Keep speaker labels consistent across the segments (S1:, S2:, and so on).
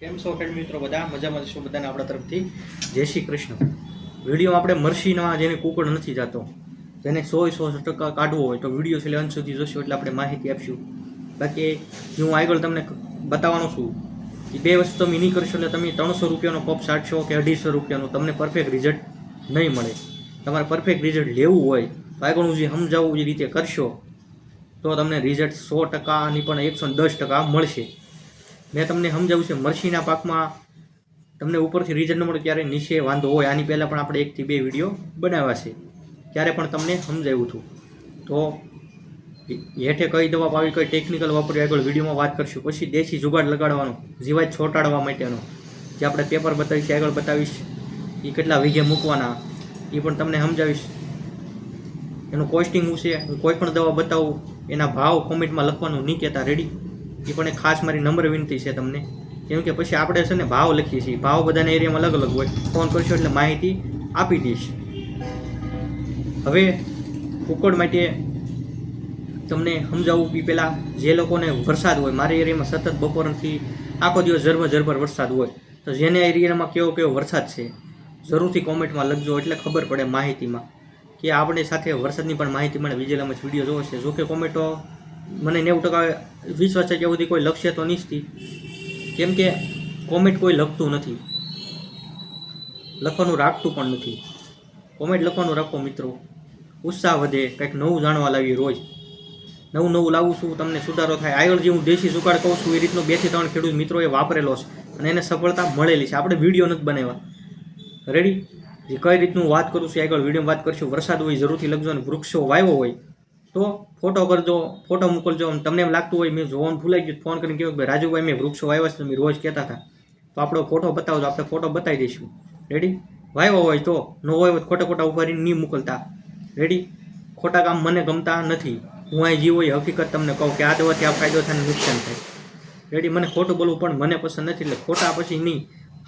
S1: કેમ છો ખેડ મિત્રો? બધા મજામાં છો બધાને આપણા તરફથી? જય શ્રી કૃષ્ણ. વીડિયો આપણે મરસીના જેને કુકડ નથી જતો, જેને સો સો ટકા કાઢવો હોય તો વીડિયો છેલ્લે અંત સુધી જોશો એટલે આપણે માહિતી આપશું. બાકી હું આગળ તમને બતાવવાનો છું કે બે વસ્તુ તમે નહીં કરશો એટલે તમે ત્રણસો રૂપિયાનો પપ સાટશો કે અઢીસો રૂપિયાનો, તમને પરફેક્ટ રિઝલ્ટ નહીં મળે. તમારે પરફેક્ટ રિઝલ્ટ લેવું હોય, તો આગળ હું જે સમજાવું એ રીતે કરશો, તો તમને રિઝલ્ટ સો ટકાની પણ એકસો દસ ટકા મળશે. મેં તમને સમજાવ્યું છે, મરસીના પાકમાં તમને ઉપરથી રીઝન મળે ત્યારે નીચે વાંધો હોય. આની પહેલાં પણ આપણે એકથી બે વીડિયો બનાવ્યા છે. ત્યારે પણ તમને સમજાવ્યું હતું. તો હેઠે કઈ દવા પાવી, કઈ ટેકનિકલ વાપરી, આગળ વિડીયોમાં વાત કરશું. પછી દેશી જુગાડ લગાડવાનો, જીવાત છોટાડવા માટેનો. જે આપણે પેપર બતાવીશ, આગળ બતાવીશ એ કેટલા વીઘે મૂકવાના એ પણ તમને સમજાવીશ. એનું કોસ્ટિંગ શું છે? કોઈ પણ દવા બતાવું, એના ભાવ કોમેન્ટમાં લખવાનું નહીં કહેતા. રેડી એ પણ એક ખાસ મારી નંબર વિનંતી છે તમને. કેમ કે પછી આપણે છે ને ભાવ લખીએ છીએ. ભાવ બધાના એરિયામાં અલગ અલગ હોય. ફોન કરશો એટલે માહિતી આપી દઈશ. હવે કુકડ માટે તમને સમજાવવું કે પહેલાં જે લોકોને વરસાદ હોય, મારા એરિયામાં સતત બપોરથી આખો દિવસ ઝરમર ઝરમર વરસાદ હોય, તો જેને એરિયામાં કેવો કેવો વરસાદ છે, જરૂરથી કોમેન્ટમાં લખજો એટલે ખબર પડે માહિતીમાં. કે આપણે સાથે વરસાદની પણ માહિતી મળે. વિજેલામાં વીડિયો જોવો છે. જોકે કોમેન્ટો મને નેવું ટકા વિશ્વાસ છે કે સુધી કોઈ લક્ષ્ય તો નહીં કેમ કે કોમેન્ટ કોઈ લખતું નથી. લખવાનું રાખતું પણ નથી. કોમેન્ટ લખવાનું રાખો મિત્રો. ઉત્સાહ વધે, કંઈક નવું જાણવા લાવીએ રોજ. નવું નવું લાવું છું, તમને સુધારો થાય. આગળ જે હું દેશી સુકાળ કહું છું, એ રીતનો બેથી ત્રણ ખેડૂત મિત્રોએ વાપરેલો છે. અને એને સફળતા મળેલી છે. આપણે વીડિયો નથી બનાવ્યા. રેડી જે કઈ રીતનું વાત કરું છું આગળ વિડીયોમાં વાત કરશું. વરસાદ હોય, જરૂરથી લખજો અને વૃક્ષો વાવ્યો હોય તો ફોટો કરજો ફોટો મોકલજો. તમને એમ લાગતું હોય, મેં જોવાનું ભૂલાઈ ગયું ફોન કરીને કહ્યું કે ભાઈ, રાજુભાઈ, મેં વૃક્ષો વાવ્યા છે તમે રોજ કહેતા હતા. તો આપણો ફોટો બતાવજો, આપણે ફોટો બતાવી દઈશું. રેડી વાવ્યો હોય તો, ન હોય ખોટા ખોટા ઊભા રહીને નહીં મોકલતા. રેડી ખોટા કામ મને ગમતા નથી. હું અહીં જીવો એ હકીકત તમને કહું કે આ દવાથી આ ફાયદો થાય નુકસાન થાય. રેડી મને ખોટું બોલવું પણ મને પસંદ નથી, એટલે ખોટા પછી નહીં.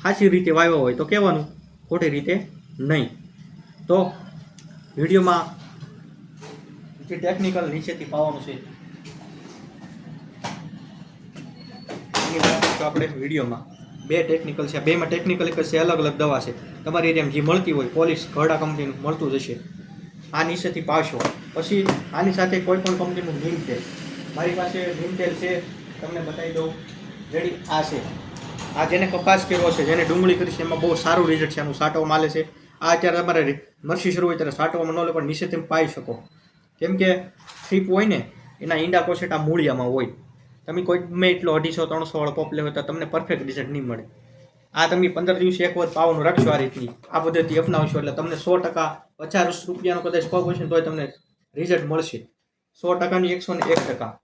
S1: સાચી રીતે વાવ્યો હોય તો કહેવાનું, ખોટી રીતે નહીં. તો વિડીયોમાં જે ટેકનિકલ નીચેથી પાવાનું છે. એની આપણે વિડીયોમાં. બે ટેકનિકલ છે. બેમાં ટેકનિકલ એક છે, અલગ અલગ દવા છે. તમારી એરિયામાં જે મળતી હોય, પોલીસ, ઘરડા કંપનીનું મળતું જશે આ નીચેથી પાવશો પછી આની સાથે કોઈ પણ કંપનીનું નીમ તેલ મારી પાસે નીમ તેલ છે. તમને બતાવી દઉં. રેડી આ છે. આ જેને કપાસ કર્યો છે, જેને ડુંગળી કરી છે, એમાં બહુ સારું રિઝલ્ટ છે. આનું સાટવામાં માલે છે. આ અત્યારે તમારે મરસી શરૂ હોય ત્યારે સાટવામાં ન લે, પણ નીચે તમે પાઈ શકો. કેમ કે થ્રીપ હોય ને, એના ઈંડા કોસેટા મૂળિયામાં હોય. તમે કોઈ ગમે એટલો અઢીસો, ત્રણસો વાળો પોપ લેવો તો તમને પરફેક્ટ રિઝલ્ટ નહીં મળે. આ તમે પંદર દિવસે એક વખત પાવાનું રાખશો આ રીતની. આ પદ્ધતિ અપનાવશો એટલે તમને સો ટકા પચાસ રૂપિયાનો કદાચ પગ હશે તોય તમને રિઝલ્ટ મળશે. સો ટકાની એકસો ને એક ટકા.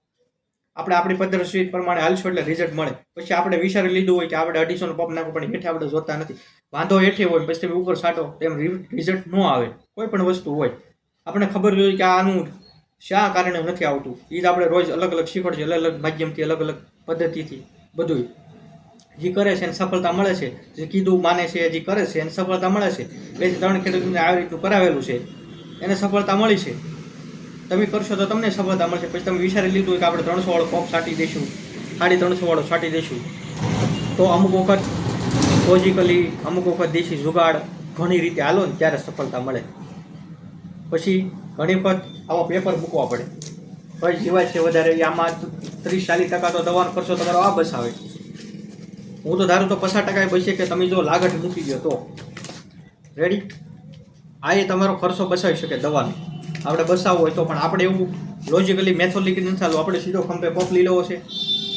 S1: આપણે આપણી પદ્ધતિ પ્રમાણે હાલશો એટલે રિઝલ્ટ મળે. પછી આપણે વિચારી લીધું હોય કે આપણે અઢીસોનો પંપ નાખો પણ હેઠે આપણે જોતા નથી. વાંધો હેઠે હોય, પછી તમે ઉપર સાટો તેમ રિઝલ્ટ ન આવે. કોઈ પણ વસ્તુ હોય. આપણે ખબર જોઈએ કે આનું શા કારણે નથી આવતું? એ જ આપણે રોજ અલગ અલગ શીખવાડશે અલગ અલગ માધ્યમથી, અલગ અલગ પદ્ધતિથી બધું જે કરે છે એને સફળતા મળે છે, જે કીધું માને છે, જે કરે છે એને સફળતા મળે છે. બે ત્રણ ખેડૂતોને આવી રીતનું કરાવેલું છે. એને સફળતા મળી છે. તમે કરશો તો તમને સફળતા મળશે. પછી તમે વિચારી લીધું કે આપણે ત્રણસો વાળો પંપ છાંટી દઈશું, સાડી ત્રણસો વાળો છાંટી દઈશું. તો અમુક વખત લોજિકલી અમુક વખત દેશી જુગાડ ઘણી રીતે હાલો ને ત્યારે સફળતા મળે. પછી ઘણી વખત આવા પેપર મૂકવા પડે. પછી જીવાય છે વધારે. આમાં ત્રીસ, ચાલીસ ટકા તો દવાનો ખર્ચો તમારો આ બસ આવે. હું તો ધારું તો પચાસ ટકા બચે કે તમે જો લાગટ મૂકી દો તો. રેડી આ એ તમારો ખર્ચો બચાવી શકે દવાનો આપણે બસાવવો હોય તો પણ આપણે એવું લોજિકલી મેથોલિકલી નથી ચાલુ આપણે સીધો ખંભે લઈ લેવો છે.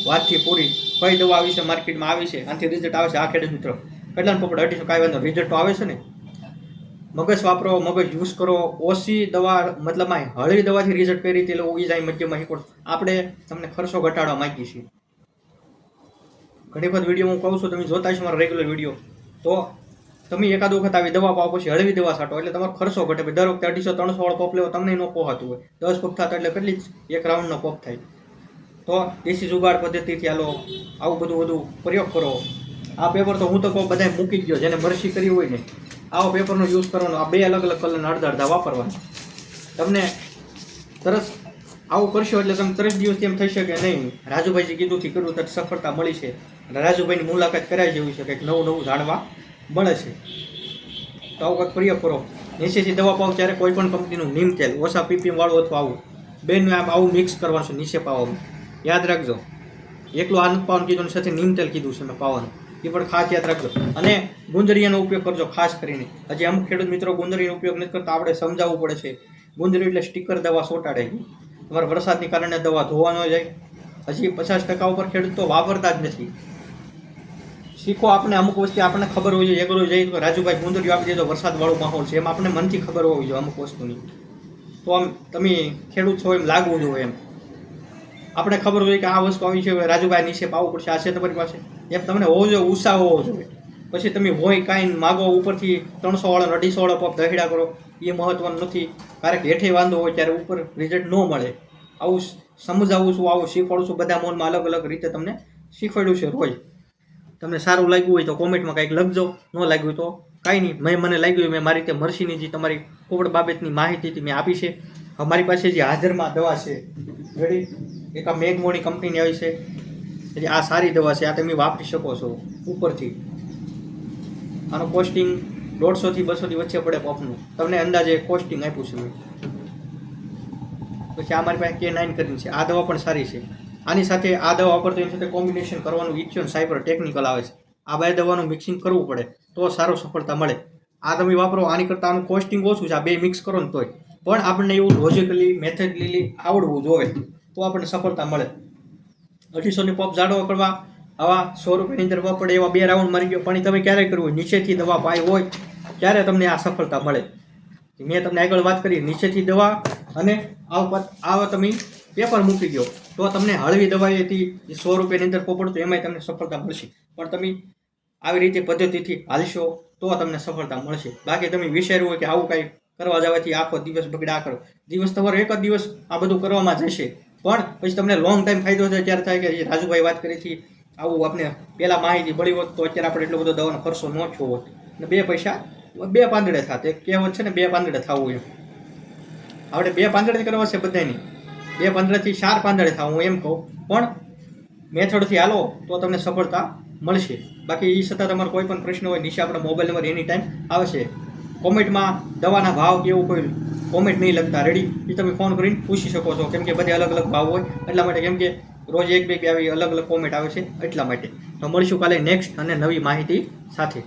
S1: વાતથી પૂરી. કઈ દવા આવી છે? માર્કેટમાં આવી છે. આનાથી રિઝલ્ટ આવે છે. આ ખેડૂત મિત્રો. કેટલાને પોપડ? અઢીસો કાંઈ વાંધો રિઝલ્ટ તો આવે છે ને? મગજ વાપરો, મગજ યુઝ કરો ઓછી દવા મતલબમાં હળવી દવાથી રિઝલ્ટ કરી રીતે લેવું જાય મધ્યમાં હિકોડ આપણે તમને ખર્ચો ઘટાડવા માંગીએ છીએ. ઘણી વખત વીડિયો હું કહું છું, તમે જોતા છો મારો રેગ્યુલર વીડિયો તો તમે એકાદ વખત આવી દવા પાવો પછી હળવી દવા છાંટો, એટલે તમારો ખર્ચો ઘટે. ભાઈ દર વખતે અઢીસો, ત્રણસો વાળો પોપ લેવો, તમને ન પોહાતું હોય. દસ પોપ થતા એટલે કેટલી એક રાઉન્ડનો પોપ થાય. તો દેશી જુગાડ પદ્ધતિથી આલો આવું બધું બધું પ્રયોગ કરો. આ પેપર તો હું તો કહું, બધાય મૂકી ગયો જેને મરસી કરી હોય ને. આવો પેપરનો યુઝ કરવાનો. આ બે અલગ અલગ કલરના અડધા અડધા વાપરવાના. તમને સરસ આવું કરશો એટલે તમે ત્રીસ દિવસ એમ થઈ શકે નહીં. રાજુભાઈજી કીધુંથી કરવું તો સફળતા મળી છે. અને રાજુભાઈની મુલાકાત કરાઈ જેવી છે. કંઈક નવું નવું જાણવા મળે છે. તો આવું કંઈક પ્રયોગ કરો નીચેથી દવા પાવ ત્યારે કોઈ પણ કંપનીનું નીમ તેલ, ઓછા પીપીએમ વાળું અથવા આવું. બેનું આમ આવું મિક્સ કરવાનું છે નીચે પાવાનું યાદ રાખજો. એકલું આનંદ પાવાનું કીધું સાથે નીમ તેલ કીધું છે મેં પાવાનું. એ પણ ખાસ યાદ રાખજો. અને ગુંદરીયાનો ઉપયોગ કરજો, ખાસ કરીને. હજી અમુક ખેડૂત મિત્રો ગુંદરીનો ઉપયોગ નથી કરતા, આપણે સમજાવવું પડે છે. ગુંદરી એટલે સ્ટીકર દવા સોટાડે. તમારે વરસાદની કારણે દવા ધોવા ન જાય. હજી પચાસ ટકા ઉપર ખેડૂત તો વાપરતા જ નથી. શીખો આપણે અમુક વસ્તુ આપણને ખબર હોય છે, એકલો જઈએ તો રાજુભાઈ ગુંદરીઓ આપી દે તો વરસાદવાળો માહોલ છે. એમ આપણને મનથી ખબર હોવી જોઈએ અમુક વસ્તુની. તો આમ તમે ખેડૂત છો એમ લાગવું જોઈએ એમ. આપણે ખબર હોય કે આ વસ્તુ આવી છે રાજુભાઈ નીચે પાવું પડશે, આ છે તમારી પાસે. એમ તમને હોવો જોઈએ, ઉત્સાહ હોવો જોઈએ. પછી તમે હોય કાંઈ માગો ઉપરથી ત્રણસો વાળો અઢીસો વાળો પગ દહેડા કરો, એ મહત્વનું નથી. કારણ કે હેઠે વાંધો હોય, ત્યારે ઉપર રિઝલ્ટ ન મળે. આવું સમજાવું છું, આવું શીખવાડું છું, બધા મોનમાં અલગ અલગ રીતે તમને શીખવાડ્યું છે રોજ. તમને સારું લાગ્યું હોય તો કોમેન્ટમાં કંઈક લખજો, ન લાગ્યું તો કાંઈ નહીં. મેં, મને લાગ્યું મેં મારી રીતે મરસીની જે તમારી કોવિડ બાબતની માહિતી હતી મેં આપી છે. મારી પાસે જે હાજરમાં દવા છે રેડી એક આ મેઘમોની કંપનીની આવી છે. એટલે આ સારી દવા છે, આ તમે વાપરી શકો છો ઉપરથી. આનું કોસ્ટિંગ દોઢસોથી બસોથી વચ્ચે પડે પફનું તમને અંદાજે કોસ્ટિંગ આપ્યું છે મેં. પછી આ મારી પાસે કે નાઇન કરીને છે. આ દવા પણ સારી છે. આની સાથે આ દવા વાપરતો એની સાથે કોમ્બિનેશન કરવાનું ઈચ્છો ને સાયબર ટેકનિકલ આવે છે. આ બે દવાનું મિક્સિંગ કરવું પડે, તો સારો સફળતા મળે. આ તમે વાપરો, આની કરતાં આનું કોસ્ટિંગ ઓછું છે. આ બે મિક્સ કરો ને તોય. પણ આપણને એવું લોજિકલી મેથડલી આવડવું જોઈએ. તો આપણને સફળતા મળે. અઢીસોની પપ જાડો કરવા આવા સો રૂપિયાની અંદર પડે એવા બે રાઉન્ડ મારી ગયો. પણ તમે ક્યારે કરવું નીચેથી દવા પાઈ હોય, ત્યારે તમને આ સફળતા મળે. મેં તમને આગળ વાત કરી, નીચેથી દવા અને આ ઉપર આવા તમે પેપર મૂકી ગયો તો તમને હળવી દવાઈથી જે સો રૂપિયાની અંદર પોપડ તો એમાંય તમને સફળતા મળશે. પણ તમે આવી રીતે પદ્ધતિથી હાલશો, તો તમને સફળતા મળશે. બાકી તમે વિચાર્યું હોય કે આવું કાંઈ કરવા જવાથી આખો દિવસ બગડા કરો. દિવસ તમારો એક જ દિવસ આ બધું કરવામાં જશે. પણ પછી તમને લોંગ ટાઈમ ફાયદો થાય ત્યારે થાય કે રાજુભાઈ વાત કરી હતી, આવું આપણે પહેલાં માહિતી મળી હોત તો અત્યારે આપણે એટલો બધો દવાનો ખર્ચો ન થયો હોત. અને બે પૈસા, બે પાંદડે થાત. એક કહેવત છે ને, બે પાંદડે થવું એમ. આપણે બે પાંદડે કરવા છે બધાની બે પાંદડેથી ચાર પાંદડે થાવ હું એમ કહું. પણ મેથડથી હાલો તો તમને સફળતા મળશે. બાકી એ છતાં તમારો કોઈ પણ પ્રશ્ન હોય, નીચે આપણા મોબાઈલ નંબર એની ટાઈમ આવશે. કોમેન્ટમાં દવાના ભાવ કે એવું કોઈ કોમેન્ટ નહીં લખતા. રેડી એ તમે ફોન કરીને પૂછી શકો છો. કેમ કે બધે અલગ અલગ ભાવ હોય. એટલા માટે કેમ કે રોજ એક બે આવી અલગ અલગ કોમેન્ટ આવે છે એટલા માટે. તો મળીશું કાલે નેક્સ્ટ અને નવી માહિતી સાથે.